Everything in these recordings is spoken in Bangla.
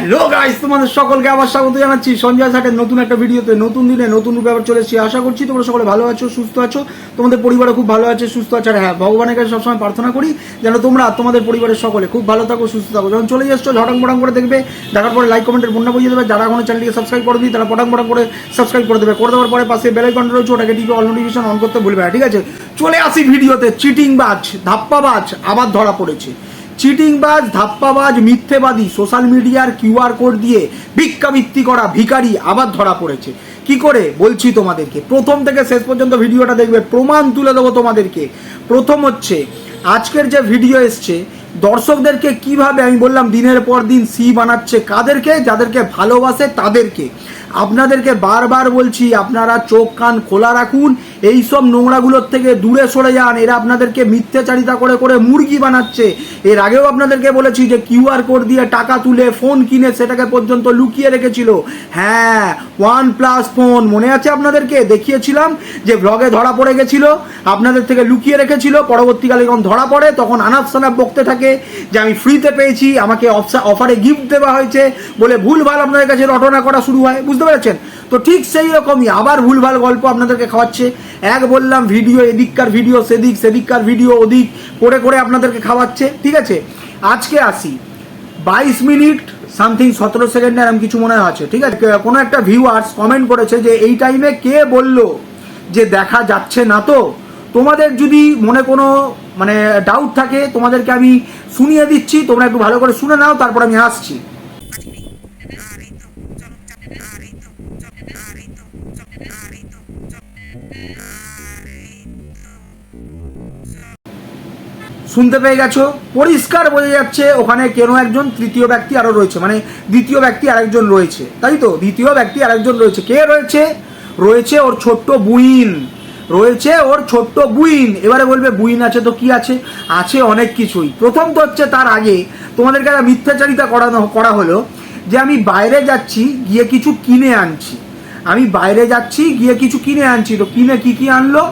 হ্যালো গাইস তোমাদের সকলকে আবার স্বাগত জানাচ্ছি। সঞ্জয় সাটের নতুন একটা ভিডিওতে, নতুন দিনে নতুন রূপে আবার চলে এসেছি। আশা করছি তোমরা সকলে ভালো আছো, সুস্থ আছো। তোমাদের পরিবারে খুব ভালো আছে, সুস্থ আছে। আর হ্যাঁ ভগবানের কাছে সবসময় প্রার্থনা করি যেন তোমরা তোমাদের পরিবারের সকলে খুব ভালো থাকো, সুস্থ থাকো। যখন চলে এসছো, ঝটং বটাং করে দেখবে, দেখার পরে লাইক কমেন্টের বন্যা বুঝিয়ে দেবে। যারা এখনও চ্যানেলটিকে সাবস্ক্রাইব করে দিই তারা পটাং পটাং করে সাবস্ক্রাইব করে দেবে। করে দেওয়ার পরে পাশে বেল আইকন রয়েছে, ওটাকে টিপে অল নোটিফিকেশন অন করতে ভুলবে ঠিক আছে? চলে আসি ভিডিওতে চিটিং বাজ ধাপ্পাবাজ, আবার ধরা পড়েছে। চিটিংবাজ, ধাপ্পাবাজ, মিথ্যেবাদী, সোশ্যাল মিডিয়ার কিউআর কোড দিয়ে ভিক্ষাবৃত্তি করা ভিখারি আবার ধরা পড়েছে। কি করে? বলছি তোমাদেরকে। প্রথম থেকে শেষ পর্যন্ত ভিডিওটা দেখবে, প্রমাণ তুলে দেবো তোমাদেরকে। প্রথম হচ্ছে, আজকের যে ভিডিও এসছে, দর্শকদেরকে কীভাবে, আমি বললাম, দিনের পর দিন সি বানাচ্ছে, কাদেরকে? যাদেরকে ভালোবাসে, তাদেরকে। আপনাদেরকে বারবার বলছি, আপনারা চোখ, কান খোলা রাখুন। এই সব নোংরাগুলোর থেকে দূরে সরে যান। এরা আপনাদেরকে মিথ্যাচারিতা করে করে মুরগি বানাচ্ছে। এর আগেও আপনাদেরকে বলেছি যে কিউআর কোড দিয়ে টাকা তুলে ফোন কিনে সেটাকে পর্যন্ত লুকিয়ে রেখেছিল। হ্যাঁ ওয়ান প্লাস ফোন। মনে আছে আপনাদেরকে? দেখিয়েছিলাম যে ব্লগে ধরা পড়ে গেছিল, আপনাদের থেকে লুকিয়ে রেখেছিল। পরবর্তীকালে যখন ধরা পড়ে, তখন আনাপ সানাপ বকতে থাকে যে আমি ফ্রিতে পেয়েছি, আমাকে অফারে গিফট দেওয়া হয়েছে বলে ভুলভাল আপনাদের কাছে রটনা করা শুরু হয়। বুঝতে পেরেছেন? তো ঠিক সেই রকমই আবার ভুলভাল গল্প আপনাদেরকে খাওয়াচ্ছে। এক বললাম ভিডিও, এদিককার ভিডিও, সেদিক, সেদিককার ভিডিও, ওদিক, করে করে আপনাদেরকে খাওয়াচ্ছে। ঠিক আছে? আজকে আসি। বাইশ মিনিট সামথিং সতেরো সেকেন্ডের এরকম কিছু মনে আছে। ঠিক আছে? কোনো একটা ভিউয়ার্স কমেন্ট করেছে যে এই টাইমে কে বলল যে দেখা যাচ্ছে না তো? তোমাদের যদি মনে কোনো মানে ডাউট থাকে, তোমাদেরকে আমি শুনিয়ে দিচ্ছি। তোমরা একটু ভালো করে শুনে নাও, তারপর আমি আসছি। শুনতে পেয়ে গেছো? পরিষ্কার বোঝা যাচ্ছে ওখানে কেন একজন তৃতীয় ব্যক্তি আরও রয়েছে মানে দ্বিতীয় ব্যক্তি আরেকজন রয়েছে। তাই তো? দ্বিতীয় ব্যক্তি আরেকজন রয়েছে। কে রয়েছে? রয়েছে ওর ছোট্ট বুইন। রয়েছে ওর ছোট্ট বুইন। এবারে বলবে, বুইন আছে তো কি আছে? আছে অনেক কিছুই। প্রথম তো হচ্ছে তার আগে তোমাদেরকে একটা মিথ্যাচারিতা করানো, করা হলো যে আমি বাইরে যাচ্ছি, গিয়ে কিছু কিনে আনছি। আমি বাইরে যাচ্ছি, গিয়ে কিছু কিনে আনছি। তো কিনে কি কি আনলো?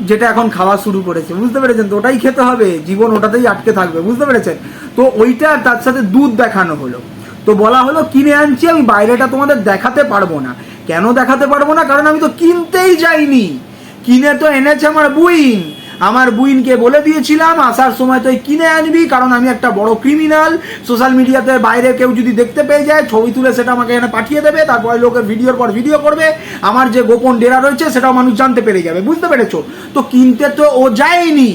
যেটা এখন খাওয়া শুরু করেছে, বুঝতে পেরেছেন তো? ওটাই খেতে হবে, জীবন ওটাতেই আটকে থাকবে, বুঝতে পেরেছেন? তো ওইটা তার সাথে দুধ দেখানো হলো। তো বলা হলো, কিনে আনছি, আমি বাইরেটা তোমাদের দেখাতে পারব না। কেন দেখাতে পারব না? কারণ আমি তো কিনতেই যাইনি। কিনে তো এনেছে আমার বুইন। আমার বুইনকে বলে দিয়েছিলাম, আসার সময় তুই কিনে আনবি, কারণ আমি একটা বড় ক্রিমিনাল সোশ্যাল মিডিয়াতে বাইরে কেউ যদি দেখতে পেয়ে যায়, ছবি তুলে সেটা আমাকে এখানে পাঠিয়ে দেবে, তারপরে লোকের ভিডিওর পর ভিডিও করবে। আমার যে গোপন ডেরা রয়েছে, সেটাও মানুষ জানতে পেরে যাবে, বুঝতে পেরেছ? তো কিনতে তো ও যায়নি,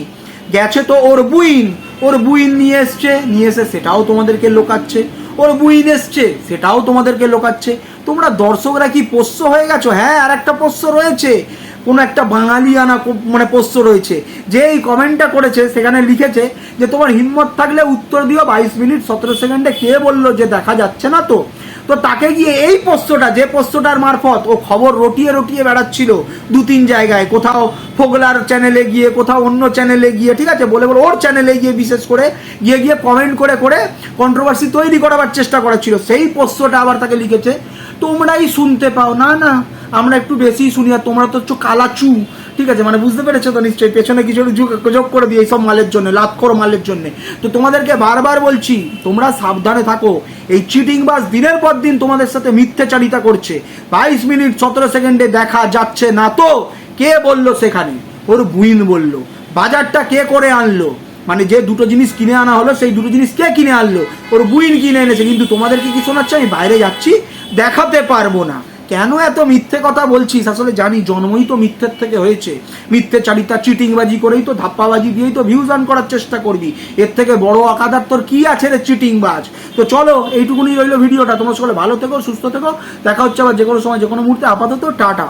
গেছে তো ওর বুইন। ওর বুইন নিয়ে এসছে, নিয়ে এসে সেটাও তোমাদেরকে লোকাচ্ছে। ওর বুইন এসছে, সেটাও তোমাদেরকে লোকাচ্ছে। তোমরা দর্শকরা কি পোষ্য হয়ে গেছো? হ্যাঁ আর একটা পোষ্য রয়েছে। কোনো একটা বাঙালি আনা কো- মানে পোষ্য রয়েছে। যে এই কমেন্টটা করেছে, সেখানে লিখেছে যে, তোমার হিম্মত থাকলে উত্তর দিও বাইশ মিনিট সতেরো সেকেন্ডে। কে বলল যে, দেখা যাচ্ছে না তো? তো তাকে গিয়ে এই পোষ্যটা যে পোষ্যটার মারফত ও খবর রটিয়ে রটিয়ে বেড়াচ্ছিল দু তিন জায়গায়, কোথাও ফোগলার চ্যানেলে গিয়ে, কোথাও অন্য চ্যানেলে গিয়ে, ঠিক আছে? বলে বলে ওর চ্যানেলে গিয়ে বিশেষ করে গিয়ে গিয়ে কমেন্ট করে করে কন্ট্রোভার্সি তৈরি করাবার চেষ্টা করেছিল সেই পোষ্যটা আবার তাকে লিখেছে, তোমরাই শুনতে পাও। না না আমরা একটু বেশি শুনি আর তোমরা তো হচ্ছে কালাচু। ঠিক আছে? মানে বুঝতে পেরেছ তো নিশ্চয়ই? পেছনে কিছু যোগ- করে দিয়ে এইসব মালের জন্য, লাভ করো মালের জন্য। তো তোমাদেরকে বারবার বলছি, তোমরা সাবধানে থাকো। এই চিটিং বাস দিনের পর দিন তোমাদের সাথে মিথ্যাচারিতা করছে। বাইশ মিনিট, সতেরো সেকেন্ডে দেখা যাচ্ছে না তো? কে বলল সেখানে? ওর বুইন বলল। বাজারটা কে করে আনলো? মানে যে দুটো জিনিস কিনে আনা হলো, সেই দুটো জিনিস কে কিনে আনলো? ওর বুইন কিনে এনেছে। কিন্তু তোমাদেরকে কি শোনাচ্ছে? আমি বাইরে যাচ্ছি, দেখাতে পারব না। কেন এত মিথ্যে কথা বলছিস? আসলে জানি, জন্মই তো মিথ্যের থেকে হয়েছে। মিথ্যে চারিতা চিটিংবাজি করেই তো ধাপ্পাবাজি দিয়েই তো ভিউজ আন করার চেষ্টা করবি। এর থেকে বড় অকাদার তোর কি আছে রে চিটিংবাজ? তো চলো এইটুকুনি রইল ভিডিওটা। তোমার সকলে ভালো থেকো, সুস্থ থেকো। দেখা হচ্ছে আবার যে কোনো সময় যে কোনো মুহূর্তে। আপাতত টাটা।